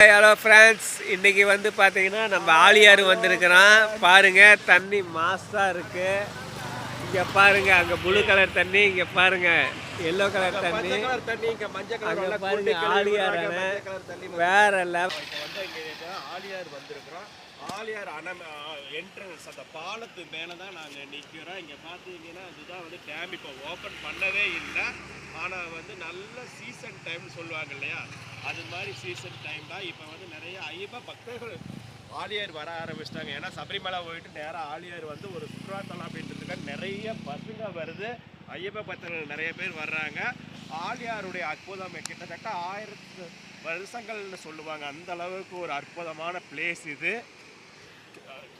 Hello friends இன்னைக்கு வந்து பார்த்தீங்கன்னா நம்ம ஆலியார் வந்திருக்கிறோம் பாருங்க தண்ணி மாசா இருக்கு. இங்க பாருங்க அங்க ப்ளூ கலர் தண்ணி இங்க பாருங்க எல்லோ கலர் தண்ணி. தண்ணி இங்க மஞ்சள் அங்க கலர் பாருங்க ஆலியார் அணை வேற லெவல் ஆலியார் வந்திருக்கிறோம். ஆலியார் அணை என்ட்ரன்ஸ் அந்த பாலத்து மேலே தான் நாங்கள் நிற்கிறோம் இங்கே பார்த்தீங்கன்னா இதுதான் வந்து டேம் இப்போ ஓப்பன் பண்ணவே இல்லை. ஆனால் வந்து நல்ல சீசன் டைம்னு சொல்லுவாங்க இல்லையா? அது மாதிரி சீசன் டைம் தான். இப்போ வந்து நிறைய ஐயப்பா பக்தர்கள் ஆலியார் வர ஆரம்பிச்சிட்டாங்க. ஏன்னா சபரிமலை போயிட்டு நேராக ஆலியார் வந்து ஒரு சுற்றுலாத்தலம் அப்படின்றதுக்காக நிறைய பசங்க வருது. ஐயப்ப பக்தர்கள் நிறைய பேர் வர்றாங்க. ஆழியாருடைய அற்புதம் கிட்டத்தட்ட ஆயிரத்து வருஷங்கள்னு சொல்லுவாங்க. அந்த அளவுக்கு ஒரு அற்புதமான பிளேஸ் இது.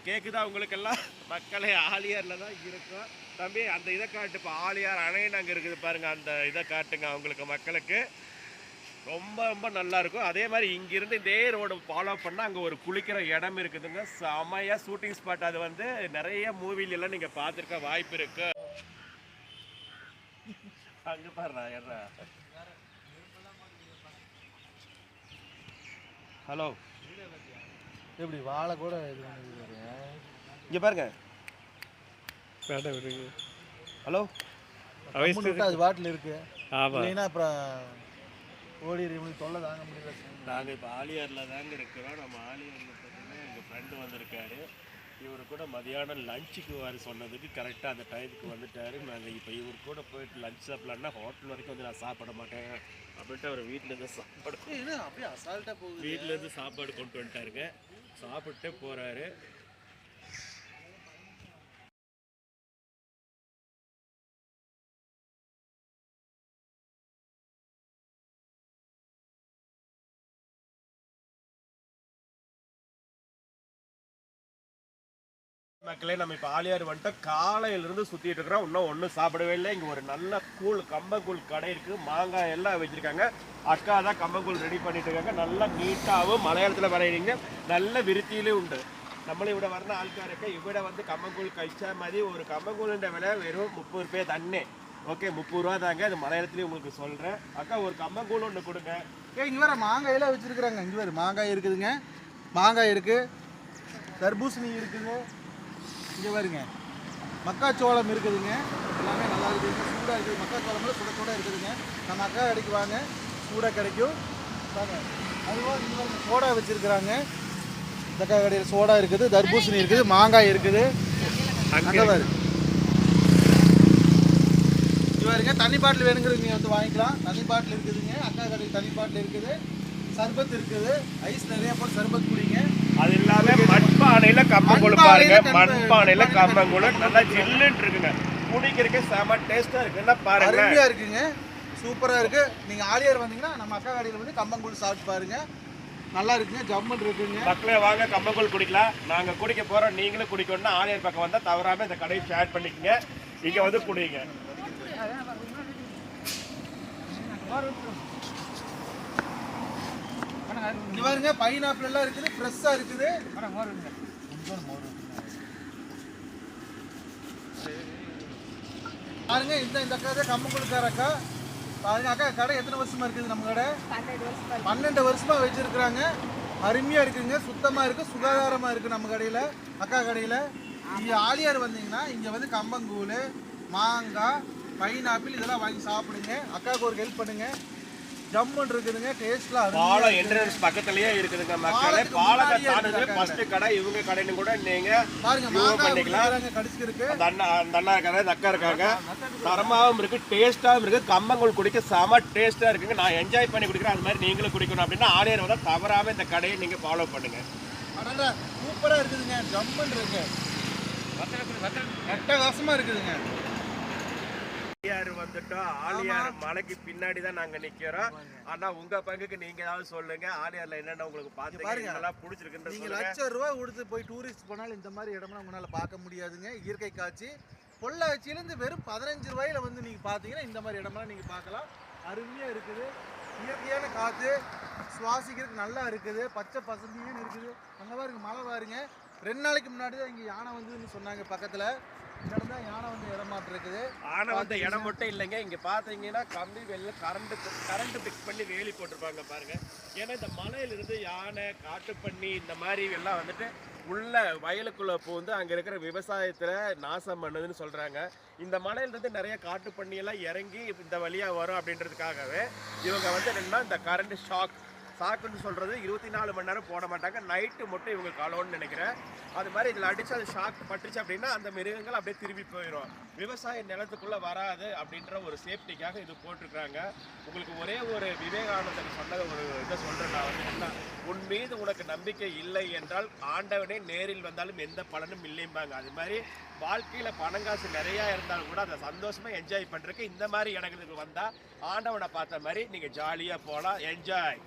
கேக்குதா உங்களுக்கெல்லாம்? மக்களே ஆலியாரில் தான் இருக்கும். தம்பி அந்த இதை காட்டு. இப்போ ஆலியார் அணைன்னு அங்கே இருக்குது பாருங்கள் அந்த இதை காட்டுங்க அவங்களுக்கு மக்களுக்கு. ரொம்ப ரொம்ப நல்லா இருக்கும். அதே மாதிரி இங்கேருந்து இதே ரோடு ஃபாலோ பண்ணால் அங்கே ஒரு குளிக்கிற இடம் இருக்குதுங்க. செமையாக ஷூட்டிங் ஸ்பாட் அது வந்து நிறைய மூவிலெல்லாம் நீங்கள் பார்த்துருக்க வாய்ப்பு இருக்குது அங்கே பாருடா ஏறா ஹலோ. எப்படி வாழை கூட இது பண்ணிருக்காரு இங்கே பாருங்க. மேடம் இருக்கு ஹலோ. அது பாட்டில் இருக்கு. ஆமா. இல்லைன்னா அப்புறம் ஓடி இவனுக்கு தொல்லை தாங்க முடியல. நாங்கள் இப்போ ஆலியாரில் தாங்க இருக்கிறோம். நம்ம ஆலியாரில் பார்த்தீங்கன்னா எங்கள் ஃப்ரெண்டு வந்திருக்காரு. இவர் கூட மதியானம் லஞ்சுக்கு வர சொன்னதுக்கு கரெக்டாக அந்த டைமுக்கு வந்துட்டாரு. நாங்கள் இப்போ இவர் கூட போயிட்டு லஞ்ச் சாப்பிட்லான்னா ஹோட்டல் வரைக்கும் வந்து நான் சாப்பிட மாட்டேன் அப்படின்ட்டு அவர் வீட்டிலேருந்து சாப்பாடு அப்படியே அசால்ட்டாக போகுது. வீட்டிலேருந்து சாப்பாடு கொண்டு வந்துட்டாருங்க. சாப்பிட்டு போகிறாரு மக்களே நம்ம இப்போ ஆலியார் வந்துட்டோம் காலையிலேருந்து சுற்றிட்டு இருக்கிறோம். இன்னும் ஒன்றும் சாப்பிடவே இல்லை. இங்கே ஒரு நல்ல கூழ் கம்பங்கூழ் கடை இருக்குது மாங்காய் எல்லாம் வச்சுருக்காங்க. அக்கா தான் கம்பங்கூழ் ரெடி பண்ணிட்டு இருக்காங்க. நல்லா நீட்டாகவும் மலையாளத்தில் வரையிறீங்க. நல்ல விருத்தியிலே உண்டு. நம்மளும் இவ்வளோ வர ஆள்காருக்கு இவ்வளோ வந்து கம்மங்கூழ் கழிச்சா மாதிரி ஒரு கம்மங்கூழுன்ற விலை வெறும் முப்பது ரூபாய் தண்ணே ஓகே முப்பது ரூபா தாங்க. அது மலையாளத்துலேயும் உங்களுக்கு சொல்கிறேன் அக்கா ஒரு கம்மங்கூழ் ஒன்று கொடுங்க. ஏ இங்கே வேறு மாங்காயெல்லாம் வச்சுருக்குறாங்க. இங்கே வேறு மாங்காய் இருக்குதுங்க. மாங்காய் இருக்குது தர்பூசணி இருக்குதுங்க இங்கே பாருங்க. மக்காச்சோளம் இருக்குதுங்க. எல்லாமே நல்லா இருக்குதுங்க. சூடாக இருக்குது. மக்காச்சோளம்ல சுட சுட இருக்குதுங்க. நம்ம அக்கா கடைக்கு வாங்க. சூடாக கிடைக்கும். வாங்க. அதுவும் இங்கே சோடா வச்சிருக்கிறாங்க. இந்த அக்கா கடையில் சோடா இருக்குது தர்பூசணி இருக்குது மாங்காய் இருக்குது. அங்கே பாரு. இது பாருங்க தண்ணி பாட்டில் வேணுங்கிறது நீங்கள் வந்து வாங்கிக்கலாம். தண்ணி பாட்டில் இருக்குதுங்க. அக்கா கடையில் தண்ணி பாட்டில் இருக்குது. சர்பத் இருக்குது. ஐஸ் நிறைய போட்டு சர்பத் குடிங்க. அது இல்லாம மண்பானையில கம்பங்கூழ் பாருங்க மண்பானையில கம்பங்கூழ் நல்லா ஜில்லுன்னு இருக்குங்க குடிக்கிறதுக்கு செம டேஸ்டா இருக்குன்னா பாருங்க அருமையா இருக்குங்க. சூப்பரா இருக்கு. நீங்க ஆலியார் வந்தீங்கன்னா நம்ம அக்கா கடையில் வந்து கம்பங்கூழ் சாப்பிட்டு பாருங்க. நல்லா இருக்குங்க. ஜம்மன் இருக்குங்க. மக்களே வாங்க. கம்பங்கூழ் குடிக்கலாம். நாங்க குடிக்க போறோம். நீங்களும் குடிக்கணும்னா ஆலியார் பக்கம் வந்தா தவறாம இந்த கடையை ஷேர் பண்ணிக்கங்க. இங்க வந்து குடிங்க. இங்க பாருங்க பைனாப்பிள் எல்லாம் இருக்குது. ஃப்ரெஷ்ஷா இருக்குது. பாருங்க இந்த இந்த அக்கா தான் கம்பங்கூழ்கார அக்கா. பாருங்க அக்கா கடை எத்தனை வருஷமா இருக்குது நம்ம கடை? பன்னெண்டு வருஷமா வச்சிருக்கிறாங்க. அருமையா இருக்குங்க சுத்தமா இருக்கு சுகாதாரமா இருக்கு நம்ம கடையில அக்கா கடையில. இங்க ஆலியார் வந்தீங்கன்னா இங்க வந்து கம்பங்கூழ் மாங்காய் பைனாப்பிள் இதெல்லாம் வாங்கி சாப்பிடுங்க. அக்காவுக்கு ஒரு ஹெல்ப் பண்ணுங்க. ஜம்முன்னு இருக்குதுங்க டேஸ்ட்லாம் பாலம் என்ட்ரன்ஸ் பக்கத்துலயே இருக்குதுங்க மக்களே. பாலத்தை தாண்டது ஃபர்ஸ்ட் கடை இவங்க கடைன்னு கூட நீங்க பண்ணிக்கலாம். கடிச்சிருக்கு அந்த அண்ணா அந்த அண்ணா இருக்காங்க. அக்கா இருக்காங்க தரமாவும் இருக்கு டேஸ்டாகவும் இருக்கு. கம்மங்கூழ் குடிக்க செம டேஸ்டா இருக்குங்க. நான் என்ஜாய் பண்ணி குடிக்கிறேன். அது மாதிரி நீங்களும் குடிக்கணும் அப்படின்னா ஆலியர் வந்தால் தவறாம இந்த கடையை நீங்க ஃபாலோ பண்ணுங்க. அடடா சூப்பரா இருக்குதுங்க. ஜம்முன்னு இருக்கு அட்டகாசமா இருக்குதுங்க. ஆலியார் வந்துட்டோம் ஆலியார் மலைக்கு பின்னாடி தான் நாங்க நிக்கிறோம். ஆனா உங்க பங்குக்கு நீங்க ஏதாவது சொல்லுங்க. ஆலியார்ல என்னென்ன உங்களுக்கு பாத்துங்க பாருங்க. நல்லா பிடிச்சிருக்குன்னு நீங்க லட்சம் ரூபாய் கொடுத்து போய் டூரிஸ்ட் போனாலும் இந்த மாதிரி இடம்லாம் உங்களால பார்க்க முடியாதுங்க. இயற்கை காட்சி. பொள்ளாச்சியிலேருந்து வெறும் பதினஞ்சு ரூபாயில வந்து நீங்க பாத்தீங்கன்னா இந்த மாதிரி இடமெல்லாம் நீங்க பார்க்கலாம். அருமையா இருக்குது. இயற்கையான காத்து சுவாசிக்கிறதுக்கு நல்லா இருக்குது. பச்சை பசுமையும் இருக்குது. அங்க பாருங்க மழை பாருங்க. ரெண்டு நாளைக்கு முன்னாடி தான் இங்க யானை வந்ததுன்னு சொன்னாங்க பக்கத்துல. இந்த இடம் தான் யானை வந்து இருக்குது ஆனை வந்த இடம் மட்டும் இல்லைங்க. இங்க பாத்தீங்கன்னா கம்பி வெளில கரண்ட் கரண்ட் பிக்ஸ் பண்ணி வேலி போட்டிருப்பாங்க பாருங்க. ஏன்னா இந்த மலையில இருந்து யானை காட்டுப்பன்னி இந்த மாதிரி எல்லாம் வந்துட்டு உள்ள வயலுக்குள்ள பூந்து அங்க இருக்கிற விவசாயத்துல நாசம் பண்ணுதுன்னு சொல்றாங்க. இந்த மலையில இருந்து நிறைய காட்டுப்பன்னி எல்லாம் இறங்கி இந்த வழியா வரும் அப்படின்றதுக்காகவே இவங்க வந்து என்னன்னா இந்த கரண்ட் ஷாக் சாக்குன்னு சொல்கிறது இருபத்தி நாலு மணி நேரம் போட மாட்டாங்க. நைட்டு மட்டும் இவங்க காலோன்னு நினைக்கிறேன். அது மாதிரி இதில் அடித்து அது ஷாக் பட்டுச்சு அப்படின்னா அந்த மிருகங்கள் அப்படியே திரும்பி போயிடும் விவசாய நிலத்துக்குள்ளே வராது அப்படின்ற ஒரு சேஃப்டிக்காக இது போட்டிருக்கிறாங்க. உங்களுக்கு ஒரே ஒரு விவேகானந்தர் சொன்ன ஒரு இதை சொல்கிறேன் நான் வந்து என்ன உன் மீது உனக்கு நம்பிக்கை இல்லை என்றால் ஆண்டவனே நேரில் வந்தாலும் எந்த பலனும் இல்லைம்பாங்க. அது மாதிரி வாழ்க்கையில் பணம் காசு நிறையா இருந்தாலும் கூட அதை சந்தோஷமாக என்ஜாய் பண்ணுறதுக்கு இந்த மாதிரி இடங்களுக்கு வந்தால் ஆண்டவனை பார்த்த மாதிரி நீங்கள் ஜாலியாக போகலாம் என்ஜாய்